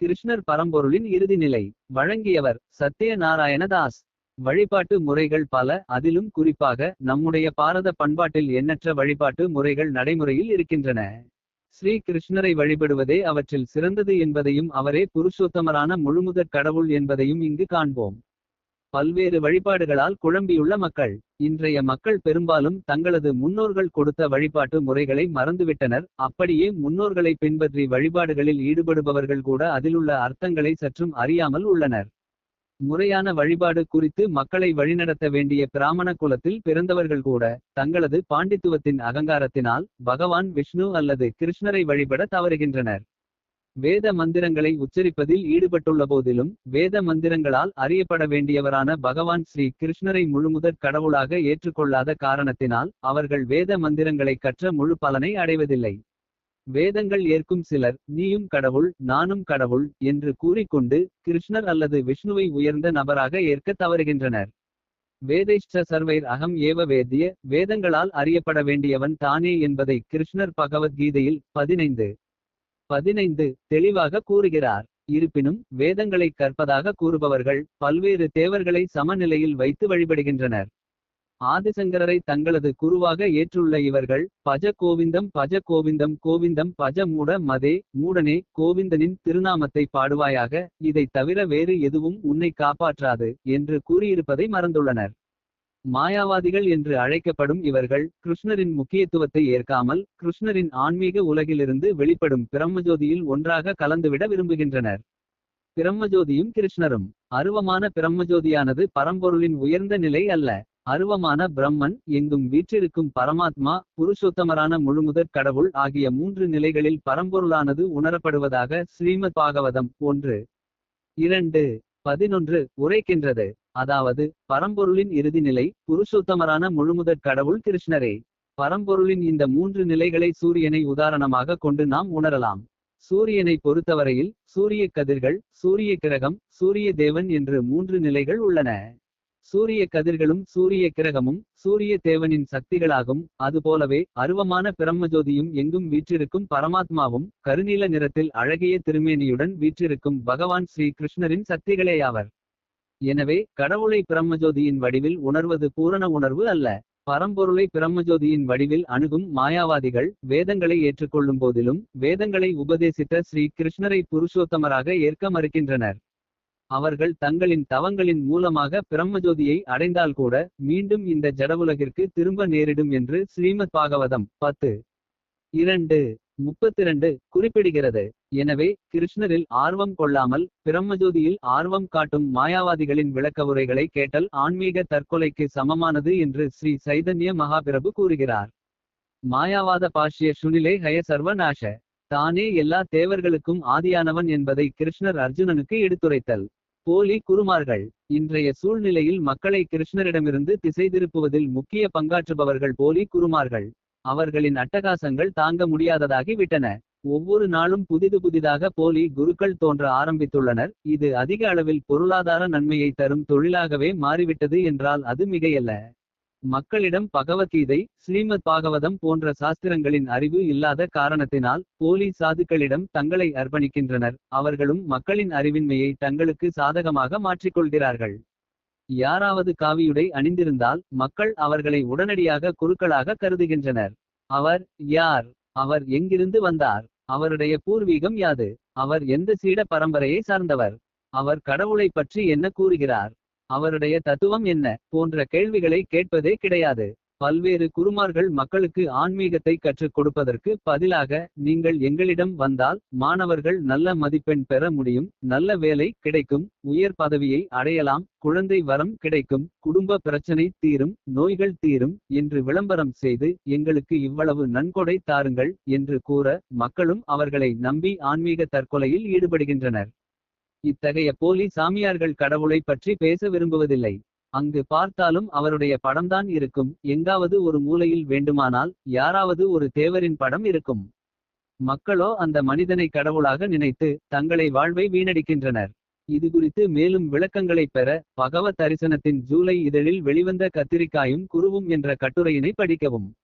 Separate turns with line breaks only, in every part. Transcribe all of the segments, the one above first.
கிருஷ்ணர் பரம்பொருளின் இறுதி நிலை. வழங்கியவர் சத்ய நாராயணதாஸ் வழிபாட்டு முறைகள் பல அதிலும் குறிப்பாக நம்முடைய பாரத பண்பாட்டில் எண்ணற்ற வழிபாட்டு முறைகள் நடைமுறையில் இருக்கின்றன. ஸ்ரீ கிருஷ்ணரை வழிபடுவதே அவற்றில் சிறந்தது என்பதையும் அவரே புருஷோத்தமரான முழுமுதற் கடவுள் என்பதையும் இங்கு காண்போம். பல்வேறு வழிபாடுகளால் குழம்பியுள்ள மக்கள். இன்றைய மக்கள் பெரும்பாலும் தங்களது முன்னோர்கள் கொடுத்த வழிபாட்டு முறைகளை மறந்துவிட்டனர். அப்படியே முன்னோர்களை பின்பற்றி வழிபாடுகளில் ஈடுபடுபவர்கள் கூட அதிலுள்ள அர்த்தங்களை சற்றும் அறியாமல் உள்ளனர். முறையான வழிபாடு குறித்து மக்களை வழிநடத்த வேண்டிய பிராமண குலத்தில் பிறந்தவர்கள் கூட தங்களது பாண்டித்துவத்தின் அகங்காரத்தினால் பகவான் விஷ்ணு அல்லது கிருஷ்ணரை வழிபட தவறுகின்றனர். வேத மந்திரங்களை உச்சரிப்பதில் ஈடுபட்டுள்ள போதிலும் வேத மந்திரங்களால் அறியப்பட வேண்டியவரான பகவான் ஸ்ரீ கிருஷ்ணரை முழுமுதற் கடவுளாக ஏற்றுக்கொள்ளாத காரணத்தினால் அவர்கள் வேத மந்திரங்களை கற்ற முழு பலனை அடைவதில்லை. வேதங்கள் ஏற்கும் சிலர் நீயும் கடவுள் நானும் கடவுள் என்று கூறிக்கொண்டு கிருஷ்ணர் அல்லது விஷ்ணுவை உயர்ந்த நபராக ஏற்க தவறுகின்றனர். வேதைஷ்ட சர்வைர் அகம் ஏவ வேதிய வேதங்களால் அறியப்பட வேண்டியவன் தானே என்பதை கிருஷ்ணர் பகவத்கீதையில் பதினைந்து. பதினைந்து தெளிவாக கூறுகிறார். இருப்பினும் வேதங்களை கற்பதாக கூறுபவர்கள் பல்வேறு தேவர்களை சமநிலையில் வைத்து வழிபடுகின்றனர். ஆதிசங்கரரை தங்களது குருவாக ஏற்றுள்ள இவர்கள் பஜ கோவிந்தம் பஜ கோவிந்தம் கோவிந்தம் பஜ மூட மதே மூடனே கோவிந்தனின் திருநாமத்தை பாடுவாயாக இதைத் தவிர வேறு எதுவும் உன்னை காப்பாற்றாது என்று கூறியிருப்பதை மறந்துள்ளனர். மாயாவாதிகள் என்று அழைக்கப்படும் இவர்கள் கிருஷ்ணரின் முக்கியத்துவத்தை ஏற்காமல் கிருஷ்ணரின் ஆன்மீக உலகிலிருந்து வெளிப்படும் பிரம்மஜோதியில் ஒன்றாக கலந்துவிட விரும்புகின்றனர். பிரம்மஜோதியும் கிருஷ்ணரும் அருவமான பிரம்மஜோதியானது பரம்பொருளின் உயர்ந்த நிலை அல்ல. அருவமான பிரம்மன் எங்கும் வீற்றிருக்கும் பரமாத்மா புருஷோத்தமரான முழுமுதற் கடவுள் ஆகிய மூன்று நிலைகளில் பரம்பொருளானது உணரப்படுவதாக ஸ்ரீமத் பாகவதம் ஒன்று இரண்டு பதினொன்று உரைக்கின்றது. அதாவது பரம்பொருளின் இறுதி நிலை புருஷோத்தமரான முழுமுதற் கடவுள் கிருஷ்ணரே. பரம்பொருளின் இந்த மூன்று நிலைகளை சூரியனை உதாரணமாக கொண்டு நாம் உணரலாம். சூரியனை பொறுத்தவரையில் சூரிய கதிர்கள் சூரிய கிரகம் சூரிய தேவன் என்று மூன்று நிலைகள் உள்ளன. சூரிய கதிர்களும் சூரிய கிரகமும் சூரிய தேவனின் சக்திகளாகும். அதுபோலவே அருவமான பிரம்மஜோதியும் எங்கும் வீற்றிருக்கும் பரமாத்மாவும் கருநீல நிறத்தில் அழகிய திருமேனியுடன் வீற்றிருக்கும் பகவான் ஸ்ரீ கிருஷ்ணரின் சக்திகளேயாவர். எனவே கடவுளை பிரம்மஜோதியின் வடிவில் உணர்வது பூரண உணர்வு அல்ல. பரம்பொருளை பிரம்மஜோதியின் வடிவில் அணுகும் மாயாவாதிகள் வேதங்களை ஏற்றுக்கொள்ளும் போதிலும் வேதங்களை உபதேசித்த ஸ்ரீ கிருஷ்ணரை புருஷோத்தமராக ஏற்க மறுக்கின்றனர். அவர்கள் தங்களின் தவங்களின் மூலமாக பிரம்மஜோதியை அடைந்தால் கூட மீண்டும் இந்த ஜடவுலகிற்கு திரும்ப நேரிடும் என்று ஸ்ரீமத் பாகவதம் பத்து. இரண்டு. முப்பத்திரண்டு குறிப்பிடுகிறது. எனவே கிருஷ்ணரில் ஆர்வம் கொள்ளாமல் பிரம்மஜோதியில் ஆர்வம் காட்டும் மாயாவாதிகளின் விளக்கவுரைகளை கேட்டல் ஆன்மீக தற்கொலைக்கு சமமானது என்று ஸ்ரீ சைதன்ய மகாபிரபு கூறுகிறார். மாயாவாத பாஷ்ய சுனிலே ஹய சர்வநாஷ. தானே எல்லா தேவர்களுக்கும் ஆதியானவன் என்பதை கிருஷ்ணர் அர்ஜுனனுக்கு எடுத்துரைத்தல். போலி குருமார்கள். இன்றைய சூழ்நிலையில் மக்களை கிருஷ்ணரிடமிருந்து திசை திருப்புவதில் முக்கிய பங்காற்றுபவர்கள் போலி குருமார்கள். அவர்களின் அட்டகாசங்கள் தாங்க முடியாததாகி விட்டன. ஒவ்வொரு நாளும் புதிது புதிதாக போலி குருக்கள் தோன்ற ஆரம்பித்துள்ளனர். இது அதிக அளவில் பொருளாதார நன்மையை தரும் தொழிலாகவே மாறிவிட்டது என்றால் அது மிகையல்ல. மக்களிடம் பகவத்கீதை ஸ்ரீமத் பாகவதம் போன்ற சாஸ்திரங்களின் அறிவு இல்லாத காரணத்தினால் போலி சாதுக்களிடம் தங்களை அர்ப்பணிக்கின்றனர். அவர்களும் மக்களின் அறிவின்மையை தங்களுக்கு சாதகமாக மாற்றிக்கொள்கிறார்கள். யாராவது காவியுடை அணிந்திருந்தால் மக்கள் அவர்களை உடனடியாக குருக்களாக கருதுகின்றனர். அவர் யார்? அவர் எங்கிருந்து வந்தார்? அவருடைய பூர்வீகம் யாது? அவர் எந்த சீட பரம்பரையை சார்ந்தவர்? அவர் கடவுளை பற்றி என்ன கூறுகிறார்? அவருடைய தத்துவம் என்ன? போன்ற கேள்விகளை கேட்பதே கிடையாது. பல்வேறு குருமார்கள் மக்களுக்கு ஆன்மீகத்தை கற்றுக் கொடுப்பதற்கு பதிலாக நீங்கள் எங்களிடம் வந்தால் மாணவர்கள் நல்ல மதிப்பெண் பெற முடியும் நல்ல வேலை கிடைக்கும் உயர் பதவியை அடையலாம் குழந்தை வரம் கிடைக்கும் குடும்ப பிரச்சனை தீரும் நோய்கள் தீரும் என்று விளம்பரம் செய்து எங்களுக்கு இவ்வளவு நன்கொடை தாருங்கள் என்று கூற மக்களும் அவர்களை நம்பி ஆன்மீக தற்கொலையில் ஈடுபடுகின்றனர். இத்தகைய போலி சாமியார்கள் கடவுளை பற்றி பேச விரும்புவதில்லை. அங்கு பார்த்தாலும் அவருடைய படம்தான் இருக்கும். எங்காவது ஒரு மூலையில் வேண்டுமானால் யாராவது ஒரு தேவரின் படம் இருக்கும். மக்களோ அந்த மனிதனை கடவுளாக நினைத்து தங்களை வாழ்வை வீணடிக்கின்றனர். இது குறித்து மேலும் விளக்கங்களைப் பெற பகவத் தரிசனத்தின் ஜூலை இதழில் வெளிவந்த கத்திரிக்காயும் குருவும் என்ற கட்டுரையினை படிக்கவும்.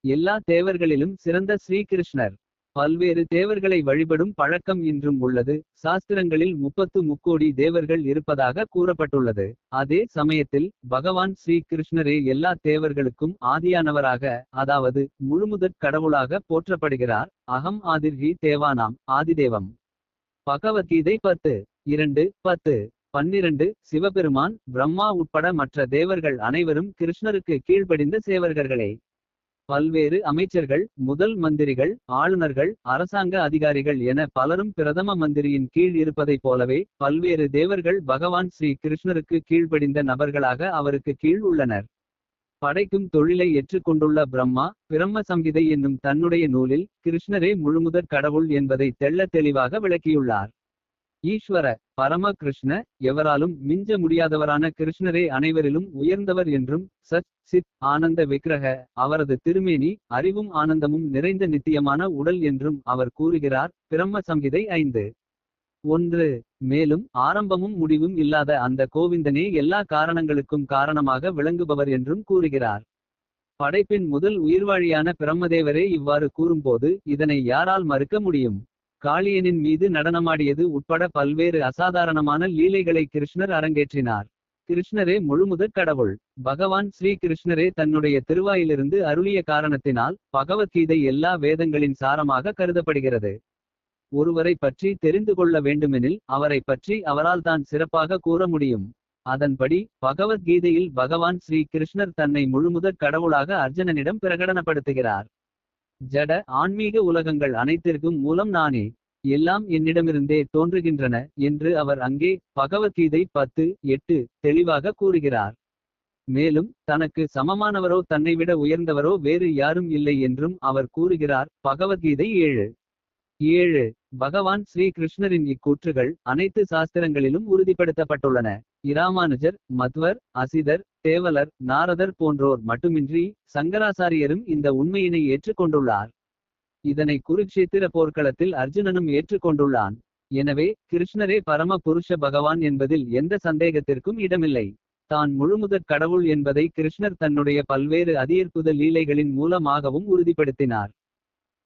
எல்லா தேவர்களிலும் சிறந்த ஸ்ரீகிருஷ்ணர் பல்வேறு தேவர்களை வழிபடும் பழக்கம் இன்றும் உள்ளது. சாஸ்திரங்களில் முப்பத்து முக்கோடி தேவர்கள் இருப்பதாக கூறப்பட்டுள்ளது. அதே சமயத்தில் பகவான் ஸ்ரீ கிருஷ்ணரே எல்லா தேவர்களுக்கும் ஆதியானவராக அதாவது முழுமுதற் கடவுளாக போற்றப்படுகிறார். அகம் ஆதிர்கி தேவானாம் ஆதிதேவம். பகவத்கீதை பத்து இரண்டு பத்து பன்னிரண்டு சிவபெருமான் பிரம்மா உட்பட மற்ற தேவர்கள் அனைவரும் கிருஷ்ணருக்கு கீழ்ப்படிந்த சேவர்களே பல்வேறு அமைச்சர்கள் முதல் மந்திரிகள் ஆளுநர்கள் அரசாங்க அதிகாரிகள் என பலரும் பிரதம மந்திரியின் கீழ் இருப்பதைப் போலவே பல்வேறு தேவர்கள் பகவான் ஸ்ரீ கிருஷ்ணருக்கு கீழ்ப்படிந்த நபர்களாக அவருக்கு கீழ் உள்ளனர். படைக்கும் தொழிலை ஏற்றுக்கொண்டுள்ள பிரம்மா பிரம்ம சம்ஹிதை என்னும் தன்னுடைய நூலில் கிருஷ்ணரே முழுமுதற் கடவுள் என்பதை தெள்ள தெளிவாக விளக்கியுள்ளார். ஈஸ்வர பரம கிருஷ்ண எவராலும் மிஞ்ச முடியாதவரான கிருஷ்ணரே அனைவரிலும் உயர்ந்தவர் என்றும் சத் சித் ஆனந்த விக்கிரக அவரது திருமேனி அறிவும் ஆனந்தமும் நிறைந்த நித்தியமான உடல் என்றும் அவர் கூறுகிறார். பிரம்ம சம்ஹிதை ஐந்து. ஒன்று. மேலும் ஆரம்பமும் முடிவும் இல்லாத அந்த கோவிந்தனே எல்லா காரணங்களுக்கும் காரணமாக விளங்குபவர் என்றும் கூறுகிறார். படைப்பின் முதல் உயிர்வாழியான பிரம்மதேவரே இவ்வாறு கூறும்போது இதனை யாரால் மறுக்க முடியும்? காளியனின் மீது நடனமாடியது உட்பட பல்வேறு அசாதாரணமான லீலைகளை கிருஷ்ணர் அரங்கேற்றினார். கிருஷ்ணரே முழுமுதற் கடவுள். பகவான் ஸ்ரீ கிருஷ்ணரே தன்னுடைய திருவாயிலிருந்து அருளிய காரணத்தினால் பகவத்கீதை எல்லா வேதங்களின் சாரமாக கருதப்படுகிறது. ஒருவரை பற்றி தெரிந்து கொள்ள வேண்டுமெனில் அவரை பற்றி அவரால் தான் சிறப்பாக கூற முடியும். அதன்படி பகவத்கீதையில் பகவான் ஸ்ரீ கிருஷ்ணர் தன்னை முழுமுதற் கடவுளாக அர்ஜுனனிடம் பிரகடனப்படுத்துகிறார். ஜட ஆன்மீக உலகங்கள் அனைத்திற்கும் மூலம் நானே எல்லாம் என்னிடமிருந்தே தோன்றுகின்றன என்று அவர் அங்கே பகவத்கீதை பத்து எட்டு தெளிவாக கூறுகிறார். மேலும் தனக்கு சமமானவரோ தன்னைவிட உயர்ந்தவரோ வேறு யாரும் இல்லை என்றும் அவர் கூறுகிறார். பகவத்கீதை ஏழு. ஏழு. பகவான் ஸ்ரீ கிருஷ்ணரின் இக்கூற்றுகள் அனைத்து சாஸ்திரங்களிலும் உறுதிப்படுத்தப்பட்டுள்ளன. இராமானுஜர் மத்வர் அசிதர் தேவலர் நாரதர் போன்றோர் மட்டுமின்றி சங்கராசாரியரும் இந்த உண்மையினை ஏற்றுக்கொண்டுள்ளார். இதனை குருக்ஷேத்திர போர்க்களத்தில் அர்ஜுனனும் ஏற்றுக்கொண்டுள்ளான். எனவே கிருஷ்ணரே பரம புருஷ பகவான் என்பதில் எந்த சந்தேகத்திற்கும் இடமில்லை. தான் முழுமுதற் கடவுள் என்பதை கிருஷ்ணர் தன்னுடைய பல்வேறு அதியற்புத லீலைகளின் மூலமாகவும் உறுதிப்படுத்தினார்.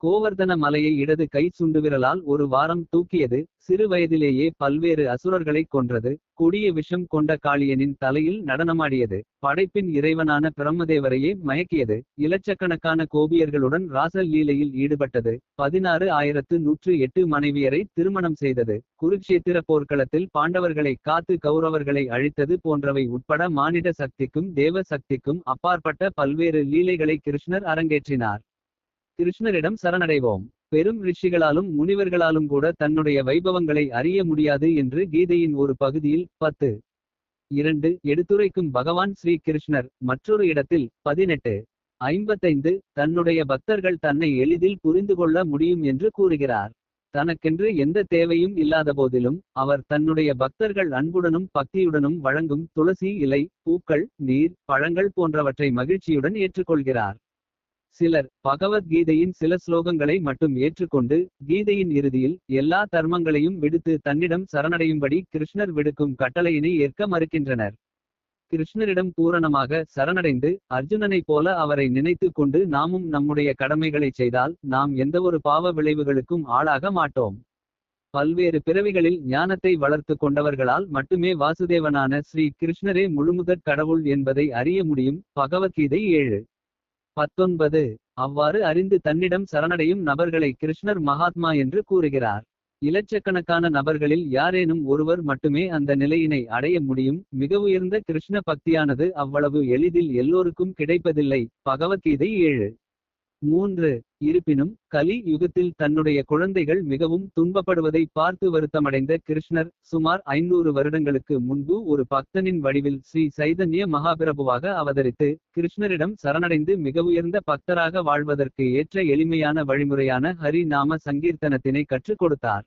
கோவர்தன மலையை இடது கை சுண்டுவிரலால் ஒரு வாரம் தூக்கியது சிறு வயதிலேயே பல்வேறு அசுரர்களை கொன்றது கொடிய விஷம் கொண்ட காளியனின் தலையில் நடனமாடியது படைப்பின் இறைவனான பிரம்மதேவரையே மயக்கியது இலட்சக்கணக்கான கோபியர்களுடன் ராசல் லீலையில் ஈடுபட்டது பதினாறு ஆயிரத்து நூற்று எட்டு மனைவியரை திருமணம் செய்தது குருக்ஷேத்திர போர்க்களத்தில் பாண்டவர்களை காத்து கௌரவர்களை அழித்தது போன்றவை உட்பட மானிட சக்திக்கும் தேவ சக்திக்கும் அப்பாற்பட்ட பல்வேறு லீலைகளை கிருஷ்ணர் அரங்கேற்றினார். கிருஷ்ணரிடம் சரணடைவோம். பெரும் ரிஷிகளாலும் முனிவர்களாலும் கூட தன்னுடைய வைபவங்களை அறிய முடியாது என்று கீதையின் ஒரு பகுதியில் பத்து இரண்டு எடுத்துரைக்கும் பகவான் ஸ்ரீ கிருஷ்ணர். மற்றொரு இடத்தில் பதினெட்டு ஐம்பத்தைந்து தன்னுடைய பக்தர்கள் தன்னை எளிதில் புரிந்து கொள்ள முடியும் என்று கூறுகிறார். தனக்கென்று எந்த தேவையும் இல்லாத போதிலும் அவர் தன்னுடைய பக்தர்கள் அன்புடனும் பக்தியுடனும் வழங்கும் துளசி இலை பூக்கள் நீர் பழங்கள் போன்றவற்றை மகிழ்ச்சியுடன் ஏற்றுக்கொள்கிறார். சிலர் பகவத்கீதையின் சில ஸ்லோகங்களை மட்டும் ஏற்றுக்கொண்டு கீதையின் இறுதியில் எல்லா தர்மங்களையும் விடுத்து தன்னிடம் சரணடையும்படி கிருஷ்ணர் விடுக்கும் கட்டளையினை ஏற்க மறுக்கின்றனர். கிருஷ்ணரிடம் பூரணமாக சரணடைந்து அர்ஜுனனைப் போல அவரை நினைத்து கொண்டு நாமும் நம்முடைய கடமைகளை செய்தால் நாம் எந்தவொரு பாவ விளைவுகளுக்கும் ஆளாக மாட்டோம். பல்வேறு பிறவிகளில் ஞானத்தை வளர்த்து கொண்டவர்களால் மட்டுமே வாசுதேவனான ஸ்ரீ கிருஷ்ணரே முழுமுதற் கடவுள் என்பதை அறிய முடியும் பகவத்கீதை ஏழு. பத்தொன்பது. அவ்வாறு அறிந்து தன்னிடம் சரணடையும் நபர்களை கிருஷ்ணர் மகாத்மா என்று கூறுகிறார். இலட்சக்கணக்கான நபர்களில் யாரேனும் ஒருவர் மட்டுமே அந்த நிலையினை அடைய முடியும். மிக உயர்ந்த கிருஷ்ண பக்தியானது அவ்வளவு எளிதில் எல்லோருக்கும் கிடைப்பதில்லை. பகவத்கீதை ஏழு. மூன்று இருப்பினும் கலி யுகத்தில் தன்னுடைய குழந்தைகள் மிகவும் துன்பப்படுவதை பார்த்து வருத்தமடைந்த கிருஷ்ணர் சுமார் ஐநூறு வருடங்களுக்கு முன்பு ஒரு பக்தனின் வடிவில் ஸ்ரீ சைதன்ய மகாபிரபுவாக அவதரித்து கிருஷ்ணரிடம் சரணடைந்து மிக உயர்ந்த பக்தராக வாழ்வதற்கு ஏற்ற எளிமையான வழிமுறையான ஹரி நாம சங்கீர்த்தனத்தினை கற்றுக் கொடுத்தார்.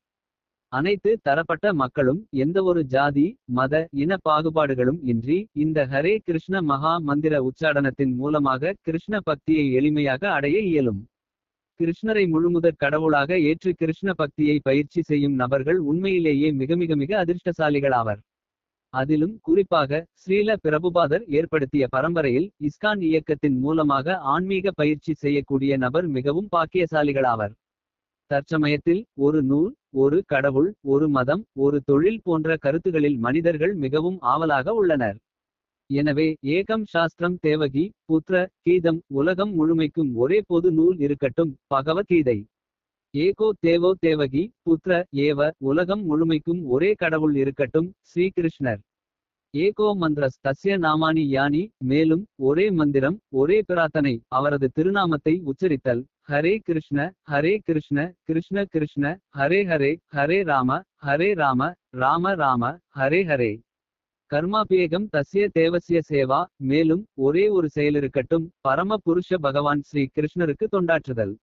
அனைத்து தரப்பட்ட மக்களும் எந்தவொரு ஜாதி மத இன பாகுபாடுகளும் இன்றி இந்த ஹரே கிருஷ்ண மகா மந்திர உச்சாடனத்தின் மூலமாக கிருஷ்ண பக்தியை எளிமையாக அடைய இயலும். கிருஷ்ணரை முழுமுதற் கடவுளாக ஏற்று கிருஷ்ண பக்தியை பயிற்சி செய்யும் நபர்கள் உண்மையிலேயே மிக மிக மிக அதிர்ஷ்டசாலிகளாவர். அதிலும் குறிப்பாக ஸ்ரீல பிரபுபாதர் ஏற்படுத்திய பரம்பரையில் இஸ்கான் இயக்கத்தின் மூலமாக ஆன்மீக பயிற்சி செய்யக்கூடிய நபர் மிகவும் பாக்கியசாலிகளாவர். தற்சமயத்தில் ஒரு நூல் ஒரு கடவுள் ஒரு மதம் ஒரு தொழில் போன்ற கருத்துகளில் மனிதர்கள் மிகவும் ஆவலாக உள்ளனர். எனவே ஏகம் சாஸ்திரம் தேவகி புத்ர கீதம் உலகம் முழுமைக்கும் ஒரே பொது நூல் இருக்கட்டும் பகவத்கீதை. ஏகோ தேவோ தேவகி புத்ர ஏவ உலகம் முழுமைக்கும் ஒரே கடவுள் இருக்கட்டும் ஸ்ரீகிருஷ்ணர். ஏகோ மந்திரஸ் தஸ்ய நாமானி யானி மேலும் ஒரே மந்திரம் ஒரே பிரார்த்தனை அவரது திருநாமத்தை உச்சரித்தல். ஹரே கிருஷ்ண ஹரே கிருஷ்ண கிருஷ்ண கிருஷ்ண ஹரே ஹரே ஹரே ராம ஹரே ராம ராம ராம ஹரே ஹரே. கர்மாபியேகம் தஸ்ய தேவசிய சேவா மேலும் ஒரே ஒரு செயலிருக்கட்டும் பரம புருஷ பகவான் ஸ்ரீ கிருஷ்ணருக்கு தொண்டாற்றுதல்.